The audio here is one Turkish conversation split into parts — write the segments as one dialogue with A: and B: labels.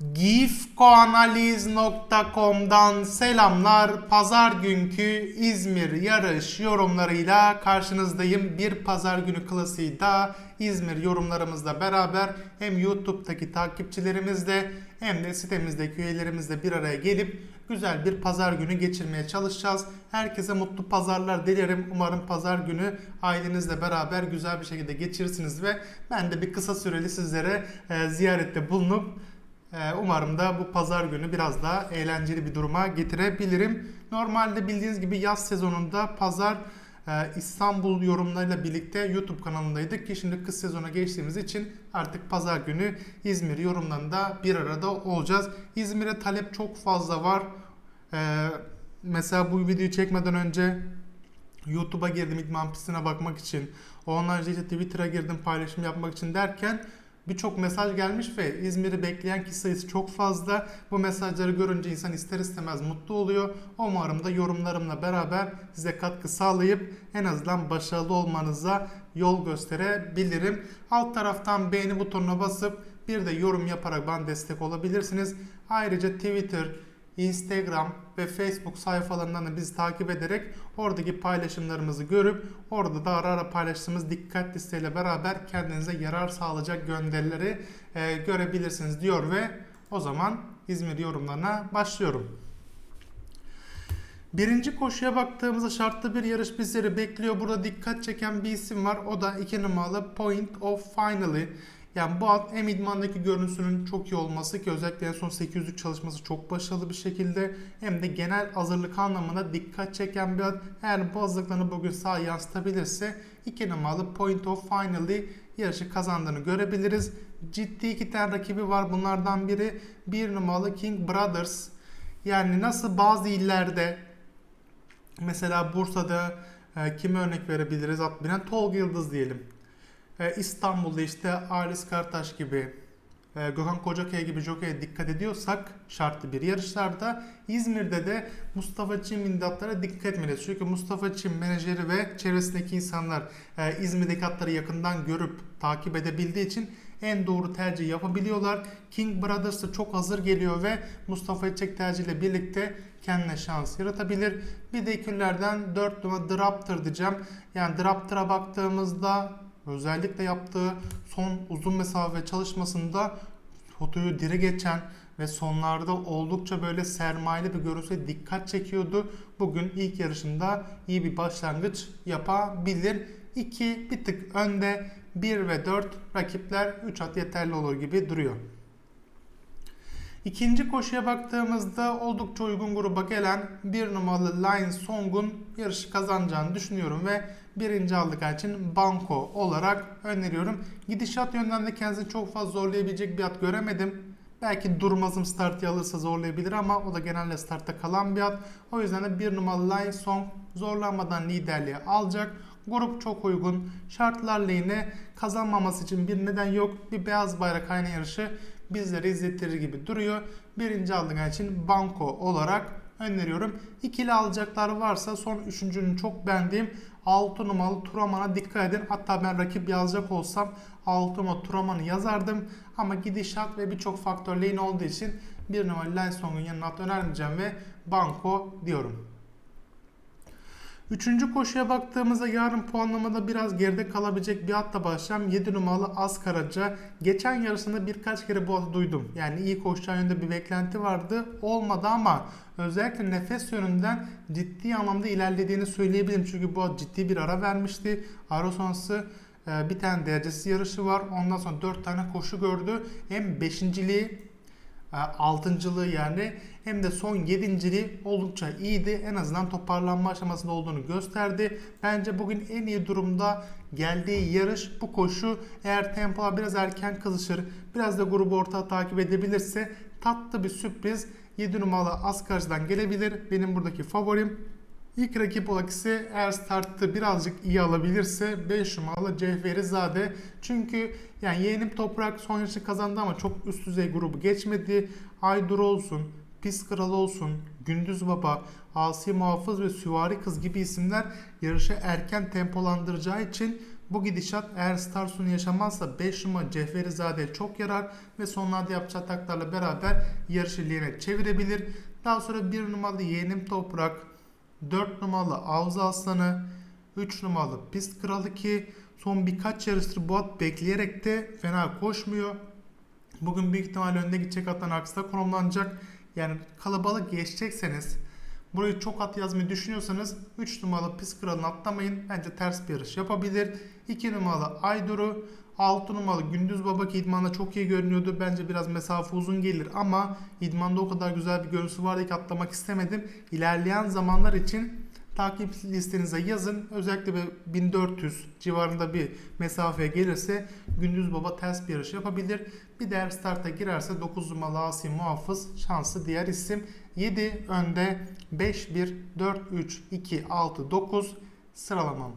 A: gifkoanaliz.com'dan selamlar. Pazar günkü İzmir yarış yorumlarıyla karşınızdayım. Bir pazar günü klasiği daha İzmir yorumlarımızla beraber hem YouTube'daki takipçilerimizle hem de sitemizdeki üyelerimizle bir araya gelip güzel bir pazar günü geçirmeye çalışacağız. Herkese mutlu pazarlar dilerim. Umarım pazar günü ailenizle beraber güzel bir şekilde geçirirsiniz ve ben de bir kısa süreli sizlere e, ziyarette bulunup Umarım da bu pazar günü biraz daha eğlenceli bir duruma getirebilirim. Normalde bildiğiniz gibi yaz sezonunda pazar e, İstanbul yorumlarıyla birlikte YouTube kanalındaydık ki şimdi kış sezona geçtiğimiz için artık pazar günü İzmir yorumlarında bir arada olacağız. İzmir'e talep çok fazla var. Ee, Mesela bu videoyu çekmeden önce YouTube'a girdim idman pistine bakmak için. Onlarca işte Twitter'a girdim paylaşım yapmak için derken birçok mesaj gelmiş ve İzmir'i bekleyen kişi sayısı çok fazla. Bu mesajları görünce insan ister istemez mutlu oluyor. Umarım da yorumlarımla beraber size katkı sağlayıp en azından başarılı olmanıza yol gösterebilirim. Alt taraftan beğeni butonuna basıp bir de yorum yaparak bana destek olabilirsiniz. Ayrıca Twitter, Instagram ve Facebook sayfalarından da bizi takip ederek oradaki paylaşımlarımızı görüp orada da ara ara paylaştığımız dikkat listeyle beraber kendinize yarar sağlayacak gönderileri e, görebilirsiniz diyor ve o zaman İzmir yorumlarına başlıyorum. Birinci koşuya baktığımızda şartlı bir yarış bizleri bekliyor. Burada dikkat çeken bir isim var. O da 2 numaralı Point of Finally. Yani bu at hem idmandaki görüntüsünün çok iyi olması ki özellikle en son 800'lük çalışması çok başarılı bir şekilde hem de genel hazırlık anlamında dikkat çeken bir at. Eğer bu hazırlıklarını bugün sağ yansıtabilirse 2 numaralı Point of Finally yarışı kazandığını görebiliriz. Ciddi iki tane rakibi var. Bunlardan biri 1 numaralı King Brothers. Yani nasıl bazı illerde mesela Bursa'da e, kime örnek verebiliriz at binen Tolga Yıldız diyelim. E, İstanbul'da işte Alis Kartaş gibi, e, Gökhan Kocakaya gibi jokeye dikkat ediyorsak şartlı bir yarışlarda İzmir'de de Mustafa Çim imdatlara dikkat etmeliyiz. Çünkü Mustafa Çim menajeri ve çevresindeki insanlar e, İzmir'deki atları yakından görüp takip edebildiği için en doğru tercih yapabiliyorlar. King Brothers da çok hazır geliyor ve Mustafa Etçek tercihiyle birlikte kendine şans yaratabilir. Bir de ikililerden 4 numara Draptor diyeceğim. Yani Draptor'a baktığımızda özellikle yaptığı son uzun mesafe çalışmasında fotoyu dire geçen ve sonlarda oldukça böyle sermayeli bir görüntüye dikkat çekiyordu. Bugün ilk yarışında iyi bir başlangıç yapabilir. 2 bir tık önde 1 ve 4 rakipler 3 at yeterli olur gibi duruyor. İkinci koşuya baktığımızda oldukça uygun gruba gelen bir numaralı Lion Song'un yarışı kazanacağını düşünüyorum ve birinci aldık için banko olarak öneriyorum. Gidişat yönden de kendisini çok fazla zorlayabilecek bir at göremedim. Belki durmazım startı alırsa zorlayabilir ama o da genelde startta kalan bir at. O yüzden de bir numaralı Lion Song zorlanmadan liderliği alacak. Grup çok uygun. Şartlarla yine kazanmaması için bir neden yok. Bir beyaz bayrak aynı yarışı bizleri izlettirir gibi duruyor. Birinci aldığım için banko olarak öneriyorum. İkili alacaklar varsa son üçüncünün çok beğendiğim 6 numaralı Turaman'a dikkat edin. Hatta ben rakip yazacak olsam 6 numaralı Turaman'ı yazardım. Ama gidişat ve birçok faktör lane olduğu için bir numaralı Lensong'un yanına at önermeyeceğim ve banko diyorum. Üçüncü koşuya baktığımızda yarın puanlamada biraz geride kalabilecek bir atla başlayacağım. 7 numaralı Askaraca. Geçen yarısında birkaç kere bu atı duydum. Yani iyi koşacağı yönde bir beklenti vardı. Olmadı ama özellikle nefes yönünden ciddi anlamda ilerlediğini söyleyebilirim. Çünkü bu at ciddi bir ara vermişti. Ara sonrası e, bir tane derecesiz yarışı var. Ondan sonra 4 tane koşu gördü. Hem beşinciliği e, altıncılığı yani hem de son yedinciliği oldukça iyiydi. En azından toparlanma aşamasında olduğunu gösterdi. Bence bugün en iyi durumda geldiği yarış bu koşu. Eğer tempolar biraz erken kızışır, biraz da grubu orta takip edebilirse tatlı bir sürpriz 7 numaralı Askarcı'dan gelebilir. Benim buradaki favorim. İlk rakip olarak ise eğer startı birazcık iyi alabilirse 5 numaralı Cevherizade. Çünkü yani yeğenim Toprak son yarışı kazandı ama çok üst düzey grubu geçmedi. Aydur olsun, Pis Kral olsun, Gündüz Baba, Asi Muhafız ve Süvari Kız gibi isimler yarışı erken tempolandıracağı için Bu gidişat eğer Starsun'u yaşamazsa 5 numara Cevherizade çok yarar ve sonlarda yapacağı ataklarla beraber yarışı çevirebilir. Daha sonra 1 numaralı Yeğenim Toprak, 4 numaralı Avza Aslanı, 3 numaralı Pist Kralı ki son birkaç yarıştır bu at bekleyerek de fena koşmuyor. Bugün büyük ihtimalle önde gidecek atların aksine konumlanacak. Yani kalabalık geçecekseniz burayı çok at yazmayı düşünüyorsanız 3 numaralı Pis Kralı'nı atlamayın. Bence ters bir yarış yapabilir. 2 numaralı Aydur'u 6 numaralı Gündüz Baba ki idmanda çok iyi görünüyordu. Bence biraz mesafe uzun gelir ama idmanda o kadar güzel bir görüntüsü vardı ki atlamak istemedim. İlerleyen zamanlar için takip listenize yazın. Özellikle bir 1400 civarında bir mesafeye gelirse Gündüz Baba ters bir yarış yapabilir. Bir de eğer starta girerse 9 numaralı Asi Muhafız şanslı diğer isim. 7 önde 5 1 4 3 2 6 9 sıralamam.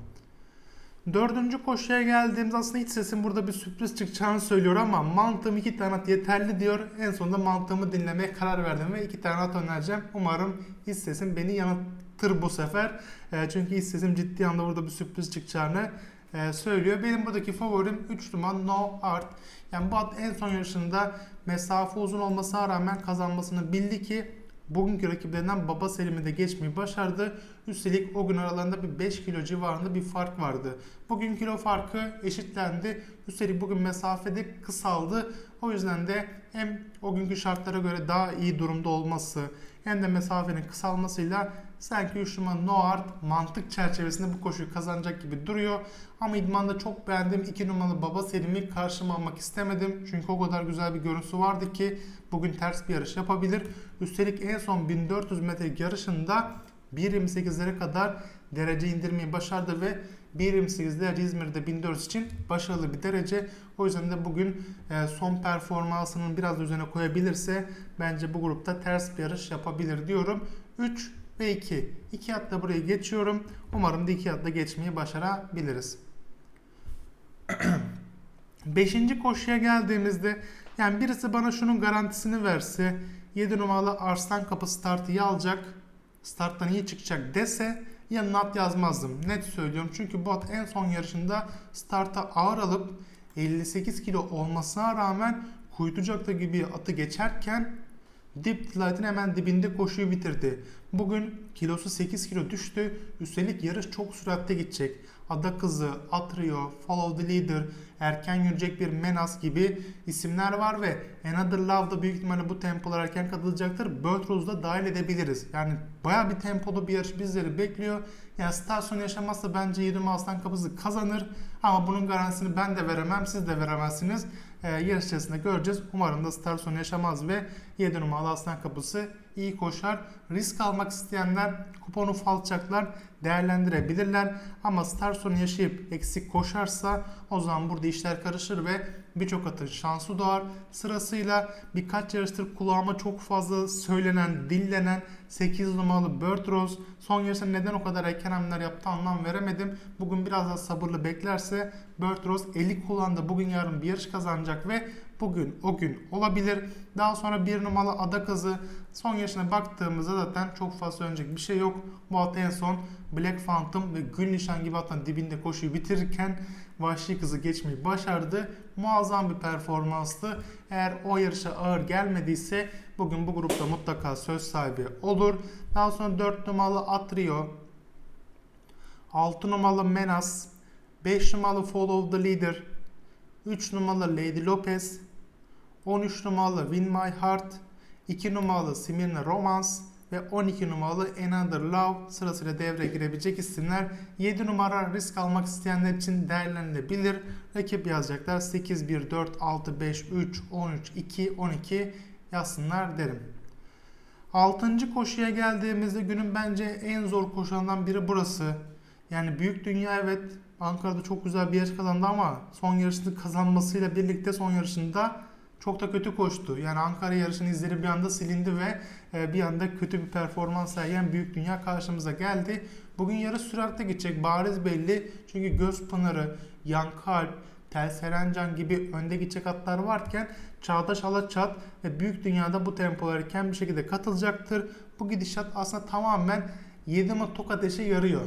A: Dördüncü koşuya geldiğimde aslında iç sesim burada bir sürpriz çıkacağını söylüyor ama mantığım iki tane at yeterli diyor. En sonunda mantığımı dinlemeye karar verdim ve iki tane at önereceğim. Umarım iç sesim beni yanıltır bu sefer. E, çünkü iç sesim ciddi anda burada bir sürpriz çıkacağını e, söylüyor. Benim buradaki favorim 3 numara No Art. Yani bu at en son yarışında mesafe uzun olmasına rağmen kazanmasını bildi ki bugünkü rakiplerinden Baba Selim'i de geçmeyi başardı. Üstelik o gün aralarında bir 5 kilo civarında bir fark vardı. Bugün kilo farkı eşitlendi. Üstelik bugün mesafede kısaldı. O yüzden de hem o günkü şartlara göre daha iyi durumda olması hem de mesafenin kısalmasıyla sanki 3 numara Noart mantık çerçevesinde bu koşuyu kazanacak gibi duruyor. Ama idmanda çok beğendiğim 2 numaralı Baba Selim'i karşıma almak istemedim. Çünkü o kadar güzel bir görüntüsü vardı ki bugün ters bir yarış yapabilir. Üstelik en son 1400 metre yarışında 1.28'lere kadar derece indirmeyi başardı ve 1.28'ler İzmir'de 1400 için başarılı bir derece. O yüzden de bugün e, son performansının biraz üzerine koyabilirse bence bu grupta ters bir yarış yapabilir diyorum. 3 ve 2. 2 atla buraya geçiyorum. Umarım da 2 atla geçmeyi başarabiliriz. 5. koşuya geldiğimizde yani birisi bana şunun garantisini verse 7 numaralı Arslan Kapı startı alacak. Starttan iyi çıkacak dese yanına at yazmazdım. Net söylüyorum. Çünkü bu at en son yarışında starta ağır alıp 58 kilo olmasına rağmen Kuytucak'ta gibi atı geçerken Deep Delight'ın hemen dibinde koşuyu bitirdi. Bugün kilosu 8 kilo düştü. Üstelik yarış çok süratte gidecek. Ada Kızı, Atrio, Follow the Leader, erken yürüyecek bir Menas gibi isimler var ve Another Love da büyük ihtimalle bu tempolar erken katılacaktır. Bird da dahil edebiliriz. Yani baya bir tempolu bir yarış bizleri bekliyor. Yani Starson yaşamazsa bence 20 Aslan Kapısı kazanır. Ama bunun garantisini ben de veremem, siz de veremezsiniz. Ee, yarış içerisinde göreceğiz. Umarım da Starson yaşamaz ve 7 numaralı Aslan Kapısı iyi koşar. Risk almak isteyenler kuponu falçaklar değerlendirebilirler. Ama Starson yaşayıp eksik koşarsa o zaman burada işler karışır ve birçok atın şansı doğar. Sırasıyla birkaç yarıştır kulağıma çok fazla söylenen, dillenen 8 numaralı Bird Rose son yarışta neden o kadar erken hamleler yaptı anlam veremedim. Bugün biraz daha sabırlı beklerse Bird Rose eli kullandı. Bugün yarın bir yarış kazanacak ve bugün o gün olabilir. Daha sonra bir numaralı ada kızı son yaşına baktığımızda zaten çok fazla önecek bir şey yok. Bu at en son Black Phantom ve Gül Nişan gibi atın dibinde koşuyu bitirirken Vahşi kızı geçmeyi başardı. Muazzam bir performanstı. Eğer o yarışa ağır gelmediyse bugün bu grupta mutlaka söz sahibi olur. Daha sonra 4 numaralı Atrio, 6 numaralı Menas, 5 numaralı Follow the Leader, 3 numaralı Lady Lopez, 13 numaralı Win My Heart, 2 numaralı Smyrna Romance ve 12 numaralı Another Love sırasıyla devreye girebilecek isimler. 7 numara risk almak isteyenler için değerlenilebilir. Rakip yazacaklar 8, 1, 4, 6, 5, 3, 13, 2, 12 yazsınlar derim. 6. koşuya geldiğimizde günün bence en zor koşularından biri burası. Yani büyük dünya evet Ankara'da çok güzel bir yarış kazandı ama son yarışını kazanmasıyla birlikte son yarışında çok da kötü koştu. Yani Ankara yarışının izleri bir anda silindi ve e, bir anda kötü bir performans sergileyen büyük dünya karşımıza geldi. Bugün yarış süratle gidecek bariz belli. Çünkü Göz Pınarı, Yankalp, Tel Serencan gibi önde gidecek atlar varken Çağdaş Alaçat ve büyük dünyada bu tempolar erken bir şekilde katılacaktır. Bu gidişat aslında tamamen 7 tok ateşe yarıyor.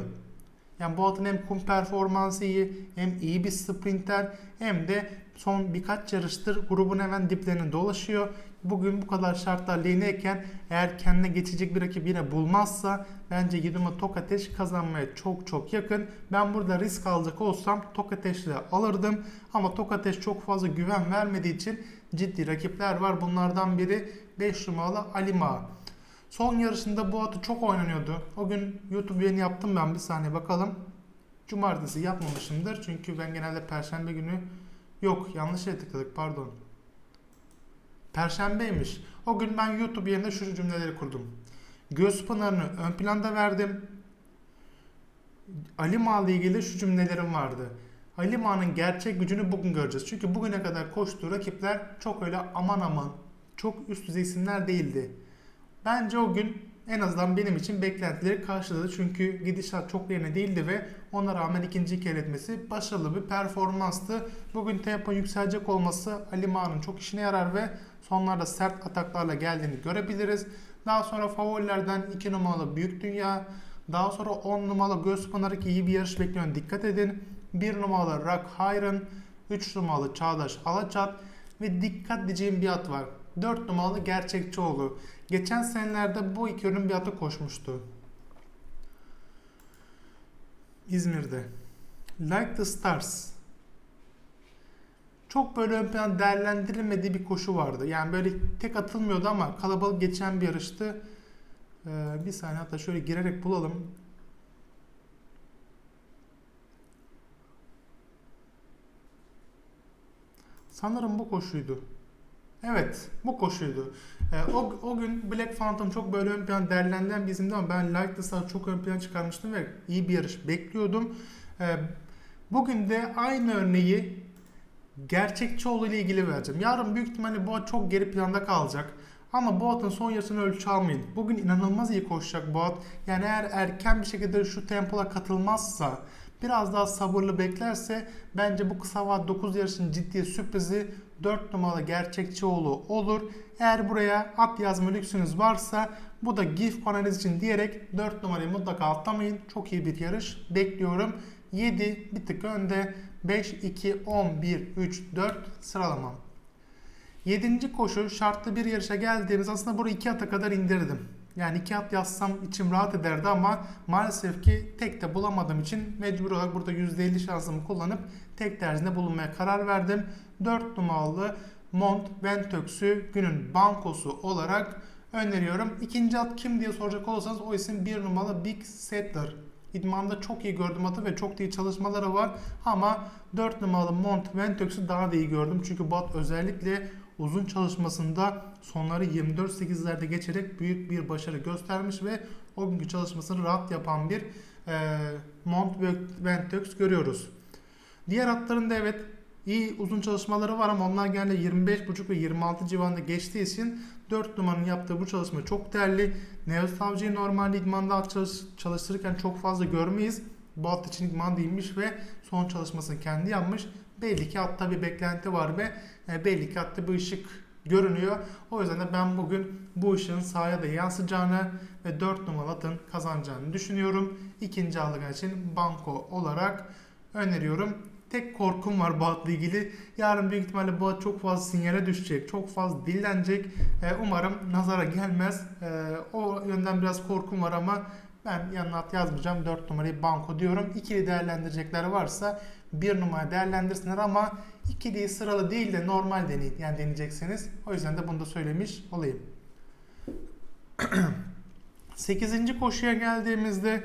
A: Yani bu atın hem kum performansı iyi, hem iyi bir sprinter, hem de son birkaç yarıştır grubun hemen diplerine dolaşıyor. Bugün bu kadar şartlar lehineyken eğer kendine geçecek bir rakip yine bulmazsa bence 7 numara Tokateş kazanmaya çok çok yakın. Ben burada risk alacak olsam Tokateş'le alırdım. Ama Tokateş çok fazla güven vermediği için ciddi rakipler var. Bunlardan biri 5 numaralı Alima. Son yarışında bu atı çok oynanıyordu. O gün YouTube yayını yaptım ben bir saniye bakalım. Cumartesi yapmamışımdır. Çünkü ben genelde perşembe günü yok yanlış yere tıkladık pardon. Perşembeymiş. O gün ben YouTube yerine şu cümleleri kurdum. Göz pınarını ön planda verdim. Ali Ma ile ilgili şu cümlelerim vardı. Ali Ma'nın gerçek gücünü bugün göreceğiz. Çünkü bugüne kadar koştuğu rakipler çok öyle aman aman çok üst düzey isimler değildi. Bence o gün en azından benim için beklentileri karşıladı. Çünkü gidişat çok yerine değildi ve ona rağmen ikinci kere etmesi başarılı bir performanstı. Bugün tempo yükselecek olması Ali Ma'nın çok işine yarar ve sonlarda sert ataklarla geldiğini görebiliriz. Daha sonra favorilerden 2 numaralı Büyük Dünya, daha sonra 10 numaralı Göz Pınarı iyi bir yarış bekliyor. Dikkat edin. 1 numaralı Rock Hyron, 3 numaralı Çağdaş Alaçat ve dikkat diyeceğim bir at var. 4 numaralı Gerçekçioğlu. Geçen senelerde bu iki ürün bir atı koşmuştu. İzmir'de. Like the Stars. Çok böyle ön plan değerlendirilmediği bir koşu vardı. Yani böyle tek atılmıyordu ama kalabalık geçen bir yarıştı. Ee, bir saniye hatta şöyle girerek bulalım. Sanırım bu koşuydu. Evet, bu koşuydu. Ee, o, o gün Black Phantom çok böyle ön plan değerlendirilen bir ama ben Like the Star çok ön plan çıkarmıştım ve iyi bir yarış bekliyordum. Ee, bugün de aynı örneği Gerçekçioğlu ile ilgili vereceğim. Yarın büyük ihtimalle at çok geri planda kalacak. Ama bu atın son yarısını ölçü almayın. Bugün inanılmaz iyi koşacak bu at. Yani eğer erken bir şekilde şu tempola katılmazsa, biraz daha sabırlı beklerse bence bu kısa vad 9 yarışın ciddi sürprizi 4 numaralı Gerçekçioğlu olur. Eğer buraya at yazma lüksünüz varsa bu da GIF analiz için diyerek 4 numarayı mutlaka atlamayın. Çok iyi bir yarış bekliyorum. 7 bir tık önde. 5, 2, 10, 1, 3, 4 sıralamam. 7. koşu şartlı bir yarışa geldiğimiz aslında burayı 2 ata kadar indirdim. Yani 2 at yazsam içim rahat ederdi ama maalesef ki tek de bulamadığım için mecbur olarak burada %50 şansımı kullanıp tek terzinde bulunmaya karar verdim. 4 numaralı Mont Ventöx'ü günün bankosu olarak öneriyorum. İkinci at kim diye soracak olursanız o isim 1 numaralı Big Settler. İdmanda çok iyi gördüm atı ve çok iyi çalışmaları var. Ama 4 numaralı Mont Ventox'u daha da iyi gördüm. Çünkü bu at özellikle uzun çalışmasında sonları 24-8'lerde geçerek büyük bir başarı göstermiş ve o günkü çalışmasını rahat yapan bir e, Mont Ventox görüyoruz. Diğer atların da evet iyi uzun çalışmaları var ama onlar genelde 25.5 ve 26 civarında geçtiği için 4 numaranın yaptığı bu çalışma çok değerli. Neos Avcı'yı normalde idmanda at çalış, çalıştırırken çok fazla görmeyiz. Bu at için idman değilmiş ve son çalışmasını kendi yapmış. Belli ki atta bir beklenti var ve e, belli ki atta bir ışık görünüyor. O yüzden de ben bugün bu ışığın sahaya da yansıyacağını ve 4 numaralı atın kazanacağını düşünüyorum. İkinci algı için banko olarak öneriyorum. Tek korkum var bu atla ilgili. Yarın büyük ihtimalle bu at çok fazla sinyale düşecek. Çok fazla dillenecek. Ee, umarım nazara gelmez. Ee, o yönden biraz korkum var ama ben yanına at yazmayacağım. 4 numarayı banko diyorum. İkili değerlendirecekler varsa 1 numara değerlendirsinler ama ikiliyi sıralı değil de normal deneyin. Yani deneyeceksiniz. O yüzden de bunu da söylemiş olayım. 8. koşuya geldiğimizde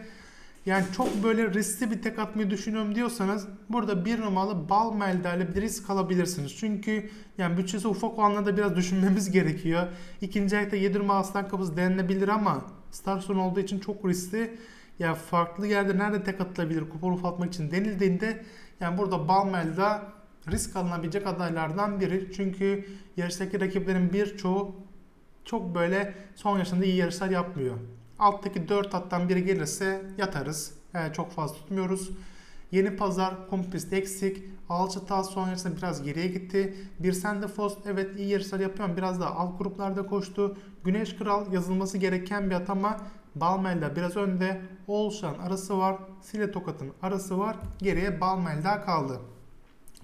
A: yani çok böyle riskli bir tek atmayı düşünüyorum diyorsanız burada bir numaralı bal meldayla bir risk alabilirsiniz. Çünkü yani bütçesi ufak olanlarda biraz düşünmemiz gerekiyor. İkinci ayakta 7 numaralı aslan kapısı denilebilir ama Starson olduğu için çok riskli. Yani farklı yerde nerede tek atılabilir kupon ufaltmak için denildiğinde yani burada bal melda risk alınabilecek adaylardan biri. Çünkü yarıştaki rakiplerin birçoğu çok böyle son yaşında iyi yarışlar yapmıyor. Alttaki 4 attan biri gelirse yatarız. Yani çok fazla tutmuyoruz. Yeni Pazar kompist eksik. Alçatal sonrasında biraz geriye gitti. Bir Sende evet iyi yarışlar yapıyor. Biraz daha alt gruplarda koştu. Güneş Kral yazılması gereken bir at ama Balmelda biraz önde. Olşan arası var. Sile Tokat'ın arası var. Geriye Balmelda kaldı.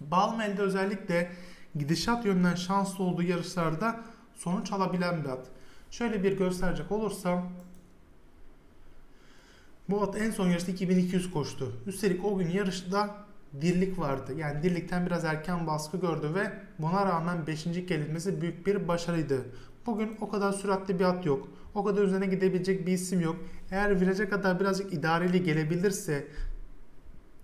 A: Balmelda özellikle gidişat yönünden şanslı olduğu yarışlarda sonuç alabilen bir at. Şöyle bir gösterecek olursam bu at en son yarışta 2200 koştu. Üstelik o gün yarışta dirlik vardı. Yani dirlikten biraz erken baskı gördü ve buna rağmen 5. gelinmesi büyük bir başarıydı. Bugün o kadar süratli bir at yok. O kadar üzerine gidebilecek bir isim yok. Eğer viraja kadar birazcık idareli gelebilirse,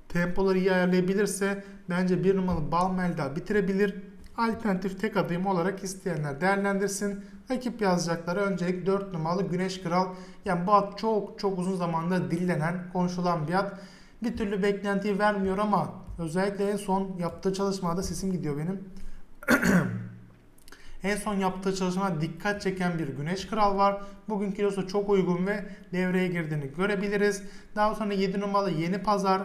A: tempoları iyi ayarlayabilirse bence bir numaralı Balmelda bitirebilir. Alternatif tek adayım olarak isteyenler değerlendirsin. Rakip yazacakları öncelik 4 numaralı Güneş Kral. Yani bu at çok çok uzun zamandır dillenen, konuşulan bir at. Bir türlü beklentiyi vermiyor ama özellikle en son yaptığı çalışmada sesim gidiyor benim. en son yaptığı çalışmada dikkat çeken bir Güneş Kral var. Bugün kilosu çok uygun ve devreye girdiğini görebiliriz. Daha sonra 7 numaralı Yeni Pazar,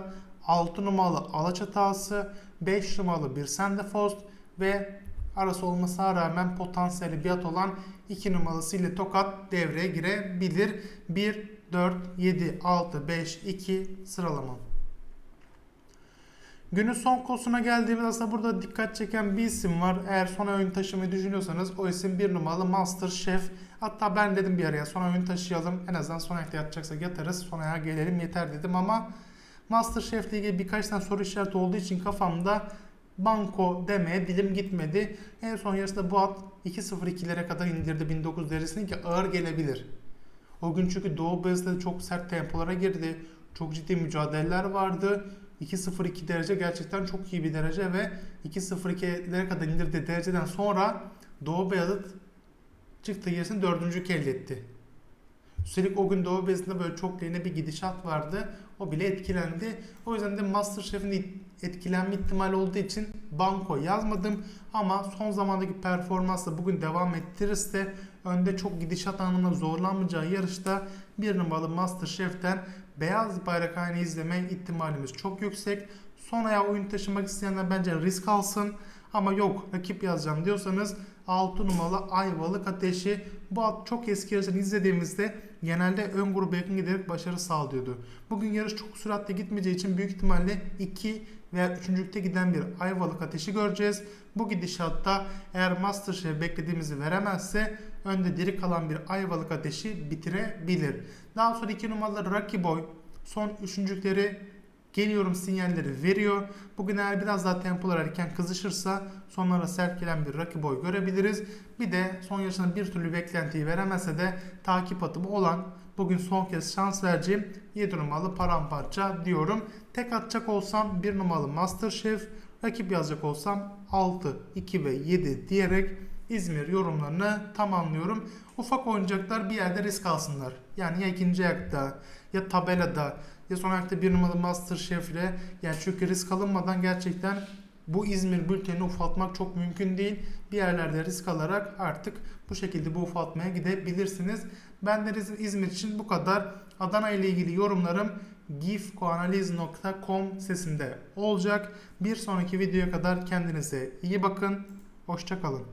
A: 6 numaralı Alaçatağısı, 5 numaralı Bir Sende Fost ve arası olmasına rağmen potansiyeli bir at olan 2 numaralı ile Tokat devreye girebilir. 1, 4, 7, 6, 5, 2 sıralama. Günün son kosuna geldiğimiz aslında burada dikkat çeken bir isim var. Eğer sona oyun taşımayı düşünüyorsanız o isim bir numaralı Master Chef. Hatta ben dedim bir araya sona oyun taşıyalım. En azından son ayakta yatacaksak yatarız. Son ayağa gelelim yeter dedim ama Master Chef ile ilgili birkaç tane soru işareti olduğu için kafamda banko demeye dilim gitmedi. En son yarısında bu at 2.02'lere kadar indirdi 1900 derecesini ki ağır gelebilir. O gün çünkü Doğu Beyazı'da çok sert tempolara girdi. Çok ciddi mücadeleler vardı. 2.02 derece gerçekten çok iyi bir derece ve 2.02'lere kadar indirdiği dereceden sonra Doğu Beyazıt çıktı gerisini dördüncü elde etti. Üstelik o gün Doğu Beyazıt'ta böyle çok lehine bir gidişat vardı. O bile etkilendi. O yüzden de Masterchef'in etkilenme ihtimali olduğu için banko yazmadım. Ama son zamandaki performansla bugün devam ettirirse önde çok gidişat anlamında zorlanmayacağı yarışta bir numaralı Masterchef'ten beyaz bayrak haline izleme ihtimalimiz çok yüksek. Son ayağa oyun taşımak isteyenler bence risk alsın. Ama yok rakip yazacağım diyorsanız 6 numaralı Ayvalık Ateşi. Bu at çok eski yarışını izlediğimizde genelde ön gruba yakın giderek başarı sağlıyordu. Bugün yarış çok süratle gitmeyeceği için büyük ihtimalle 2 veya 3. giden bir Ayvalık Ateşi göreceğiz. Bu gidişatta eğer Masterchef beklediğimizi veremezse önde diri kalan bir Ayvalık Ateşi bitirebilir. Daha sonra 2 numaralı Rocky Boy son üçüncükleri geliyorum sinyalleri veriyor. Bugün eğer biraz daha tempolar erken kızışırsa sonlara sert gelen bir Rocky Boy görebiliriz. Bir de son yarışında bir türlü beklentiyi veremese de takip atımı olan bugün son kez şans vereceğim 7 numaralı paramparça diyorum. Tek atacak olsam 1 numaralı Masterchef, rakip yazacak olsam 6, 2 ve 7 diyerek İzmir yorumlarını tamamlıyorum. Ufak oyuncaklar bir yerde risk alsınlar. Yani ya ikinci ayakta ya tabelada ya son ayakta bir numaralı Masterchef ile yani çünkü risk alınmadan gerçekten bu İzmir bültenini ufaltmak çok mümkün değil. Bir yerlerde risk alarak artık bu şekilde bu ufaltmaya gidebilirsiniz. Ben de İzmir için bu kadar. Adana ile ilgili yorumlarım gifkoanaliz.com sesinde olacak. Bir sonraki videoya kadar kendinize iyi bakın. Hoşçakalın.